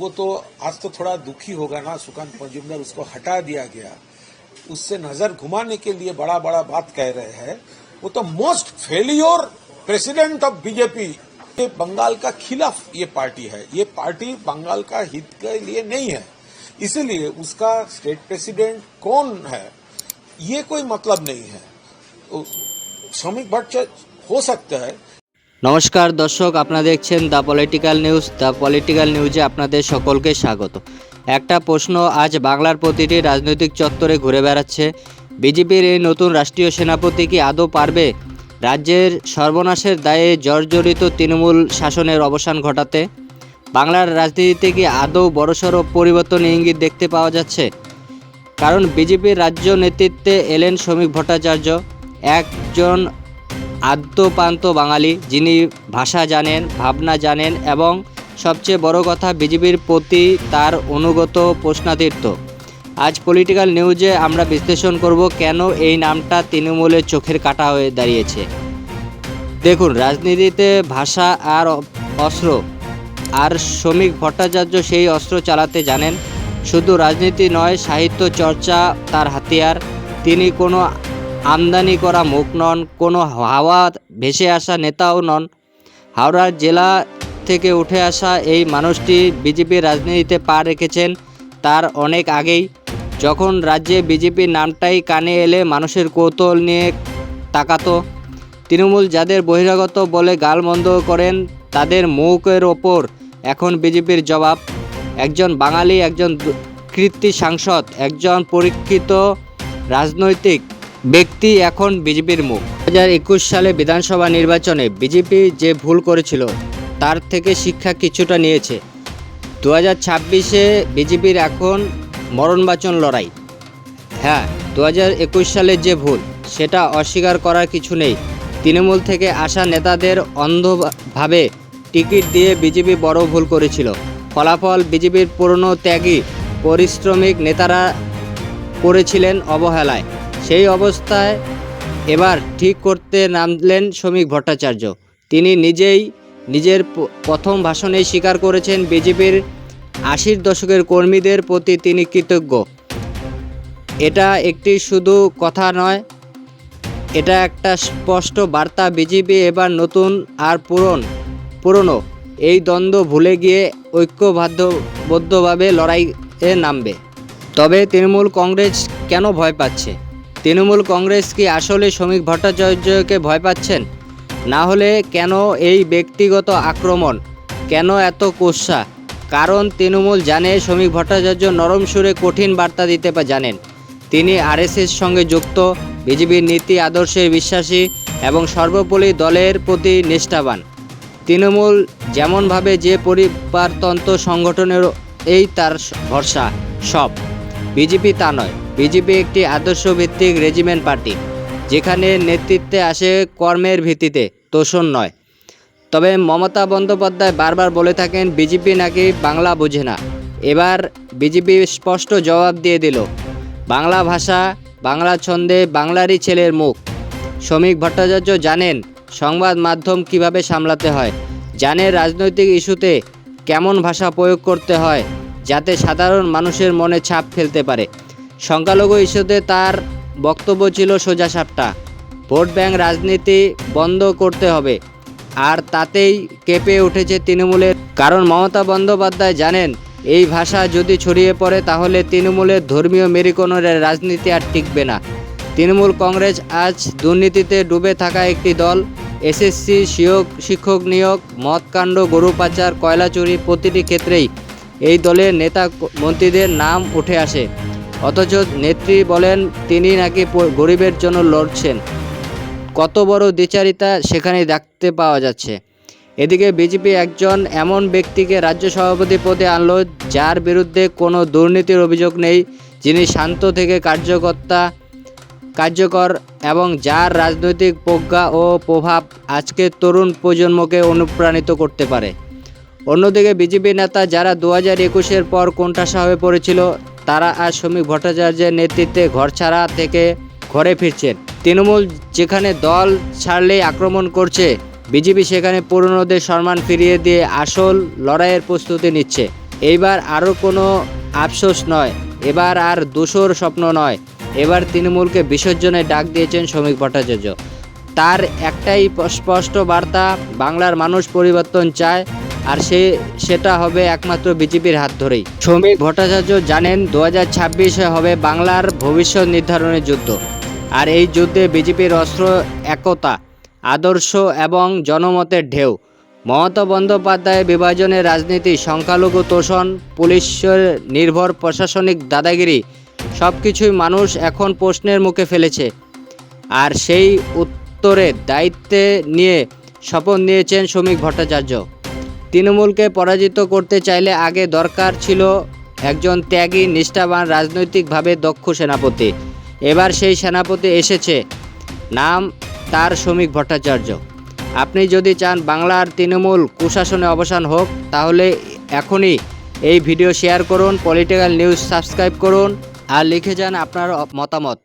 वो तो आज तो थोड़ा दुखी होगा ना, सुकांत मजूमदार उसको हटा दिया गया। उससे नज़र घुमाने के लिए बड़ा बड़ा बात कह रहे हैं। वो तो most failure president of BJP. ये बंगाल का खिलाफ ये पार्टी है। ये पार्टी बंगाल का हित के लिए नहीं है। इसीलिए उसका स्टेट प्रेसिडेंट कौन है? ये कोई मतलब नहीं है। श्रमिक भट्ट हो सकता है। নমস্কার দর্শক, আপনারা দেখছেন the political news. The political নিউজে আপনাদের সকলকে স্বাগত। একটা প্রশ্ন আজ বাংলার প্রতিটি রাজনৈতিক চত্বরে ঘুরে বেড়াচ্ছে। বিজেপির এই নতুন রাষ্ট্রীয় সেনাপতি কি আদৌ পারবে? রাজ্যের সর্বনাশের দায়ে জর্জরিত তৃণমূল শাসনের অবসান ঘটাতে। বাংলার রাজনীতিতে কি আদৌ বড়সড় পরিবর্তন ইঙ্গিত দেখতে পাওয়া যাচ্ছে? কারণ বিজেপির রাজ্য নেতৃত্বে এলেন শ্রমিক ভট্টাচার্য। একজন আদ্যপান্ত বাঙালি যিনি ভাষা জানেন, ভাবনা জানেন এবং সবচেয়ে বড় কথা বিজেপির প্রতি তার অনুগত প্রশ্নাতীর্থ আজ পলিটিক্যাল নিউজে আমরা বিশ্লেষণ করব কেন এই নামটা তৃণমূলের চোখের কাটা হয়ে দাঁড়িয়েছে। দেখুন, রাজনীতিতে ভাষা আর অস্ত্র আর শ্রমিক ভট্টাচার্য সেই অস্ত্র চালাতে জানেন। শুধু রাজনীতি নয়, সাহিত্য চর্চা তার হাতিয়ার। তিনি কোনো আমদানি করা মুখ নন, কোনো হাওয়া ভেসে আসা নেতাও নন। হাওড়ার জেলা থেকে উঠে আসা এই মানুষটি বিজেপির রাজনীতিতে পা রেখেছেন তার অনেক আগেই। যখন রাজ্যে বিজেপির নামটাই কানে এলে মানুষের কৌতূহল নিয়ে তাকাতো। তৃণমূল যাদের বহিরাগত বলে গালমন্দ করেন, তাদের মুখের ওপর এখন বিজেপির জবাব। একজন বাঙালি, একজন দু- কৃতি সাংসদ, একজন পরীক্ষিত রাজনৈতিক ব্যক্তি এখন বিজেপির মুখ। দু হাজার একুশ সালে বিধানসভা নির্বাচনে বিজেপি যে ভুল করেছিল, তার থেকে শিক্ষা কিছুটা নিয়েছে। দু হাজার ছাব্বিশে বিজেপির এখন মরণবাচন লড়াই। হ্যাঁ দু হাজার একুশ সালের যে ভুল, সেটা অস্বীকার করার কিছু নেই। তৃণমূল থেকে আসা নেতাদের অন্ধভাবে টিকিট দিয়ে বিজেপি বড় ভুল করেছিল। ফলাফল বিজেপির পুরনো ত্যাগী, পরিশ্রমিক নেতারা করেছিলেন অবহেলায়। সেই অবস্থায় এবার ঠিক করতে নামলেন শ্রমিক ভট্টাচার্য। তিনি নিজেই নিজের প্রথম ভাষণেই স্বীকার করেছেন বিজেপির আশির দশকের কর্মীদের প্রতি তিনি কৃতজ্ঞ। এটা একটি শুধু কথা নয়, এটা একটা স্পষ্ট বার্তা। বিজেপি এবার নতুন আর পুরন, পুরনো। এই দ্বন্দ্ব ভুলে গিয়ে ঐক্যবদ্ধভাবে লড়াইয়ে নামবে। তবে তৃণমূল কংগ্রেস কেন ভয় পাচ্ছে? তৃণমূল কংগ্রেস কি আসলে শ্রমিক ভট্টাচার্যকে ভয় পাচ্ছেন? না হলে কেন এই ব্যক্তিগত আক্রমণ? কেন এত কোষা কারণ তৃণমূল জানে শ্রমিক ভট্টাচার্য নরম সুরে কঠিন বার্তা দিতে জানেন। তিনি আরএসএস সঙ্গে যুক্ত, বিজেপির নীতি আদর্শে বিশ্বাসী এবং সর্বোপরি দলের প্রতি নিষ্ঠাবান। তৃণমূল যেমনভাবে যে পরিবারতন্ত্র সংগঠনের এই তার ভরসা, সব। বিজেপি তা নয়। বিজেপি একটি আদর্শভিত্তিক রেজিমেন্ট পার্টি, যেখানে নেতৃত্বে আসে কর্মের ভিত্তিতে তোষণ নয়। তবে মমতা বন্দ্যোপাধ্যায় বারবার বলে থাকেন, বিজেপি নাকি বাংলা বোঝে না। এবার বিজেপি স্পষ্ট জবাব দিয়ে দিল, বাংলা ভাষা, বাংলা ছন্দে বাংলারই ছেলের মুখ। শ্রমিক ভট্টাচার্য জানেন সংবাদ মাধ্যম কীভাবে সামলাতে হয় জানে রাজনৈতিক ইস্যুতে কেমন ভাষা প্রয়োগ করতে হয়, যাতে সাধারণ মানুষের মনে ছাপ ফেলতে পারে। সংখ্যালঘু ইস্যুতে তার বক্তব্য ছিল সোজা সাপটা। ভোট ব্যাংক রাজনীতি বন্ধ করতে হবে। আর তাতেই কেঁপে উঠেছে তৃণমূলের। কারণ মমতা বন্দ্যোপাধ্যায় জানেন, এই ভাষা যদি ছড়িয়ে পড়ে তাহলে তৃণমূলের ধর্মীয় মেরিকোণের রাজনীতি আর টিকবে না। তৃণমূল কংগ্রেস আজ দুর্নীতিতে ডুবে থাকা একটি দল। এসএসসি শিক্ষক নিয়োগ মদকাণ্ড গরু পাচার, কয়লা চুরি প্রতিটি ক্ষেত্রেই এই দলের নেতা মন্ত্রীদের নাম উঠে আসে। অথচ নেত্রী বলেন, তিনি নাকি গরিবের জন্য লড়ছেন। কত বড় দ্বিচারিতা সেখানে দেখতে পাওয়া যাচ্ছে। এদিকে বিজেপি একজন এমন ব্যক্তিকে রাজ্য সভাপতি পদে আনলো, যার বিরুদ্ধে কোনো দুর্নীতির অভিযোগ নেই। যিনি শান্ত থেকে কার্যকর্তা, কার্যকর এবং যার রাজনৈতিক প্রজ্ঞা ও প্রভাব আজকের তরুণ প্রজন্মকে অনুপ্রাণিত করতে পারে। অন্যদিকে বিজেপি নেতা যারা দু হাজার একুশের পর কোণঠাসা হয়ে পড়েছিল তারা আজ শ্রমিক ভট্টাচার্যের নেতৃত্বে ঘরছাড়া থেকে ঘরে ফিরছেন। তৃণমূল যেখানে দল ছাড়লেই আক্রমণ করছে, বিজেপি সেখানে পুরনোদের সম্মান ফিরিয়ে দিয়ে আসল লড়াইয়ের প্রস্তুতি নিচ্ছে। এইবার আরও কোনো আফসোস নয়, এবার আর দোষর স্বপ্ন নয়। এবার তৃণমূলকে বিসর্জনে ডাক দিয়েছেন শ্রমিক ভট্টাচার্য। তার একটাই স্পষ্ট বার্তা, বাংলার মানুষ পরিবর্তন চায় আর সে, সেটা হবে একমাত্র বিজেপির হাত ধরেই। শ্রমিক ভট্টাচার্য জানেন দু হাজার হবে বাংলার ভবিষ্যৎ নির্ধারণের যুদ্ধ। আর এই যুদ্ধে বিজেপির অস্ত্র একতা, আদর্শ এবং জনমতের ঢেউ। মমতা বন্দ্যোপাধ্যায় বিভাজনের রাজনীতি, সংখ্যালঘু তোষণ, পুলিশের নির্ভর প্রশাসনিক দাদাগিরি সব কিছুই মানুষ এখন প্রশ্নের মুখে ফেলেছে। আর সেই উত্তরের দায়িত্বে নিয়ে শপথ নিয়েছেন শ্রমিক ভট্টাচার্য। তৃণমূলকে পরাজিত করতে চাইলে আগে দরকার ছিল একজন ত্যাগী, নিষ্ঠাবান, রাজনৈতিকভাবে দক্ষ সেনাপতি। এবার সেই সেনাপতি এসেছে। নাম তার শ্রমিক ভট্টাচার্য। আপনি যদি চান বাংলার তৃণমূল কুশাসনে অবসান হোক, তাহলে এখনই এই ভিডিও শেয়ার করুন, পলিটিক্যাল নিউজ সাবস্ক্রাইব করুন, আর লিখে যান আপনার মতামত।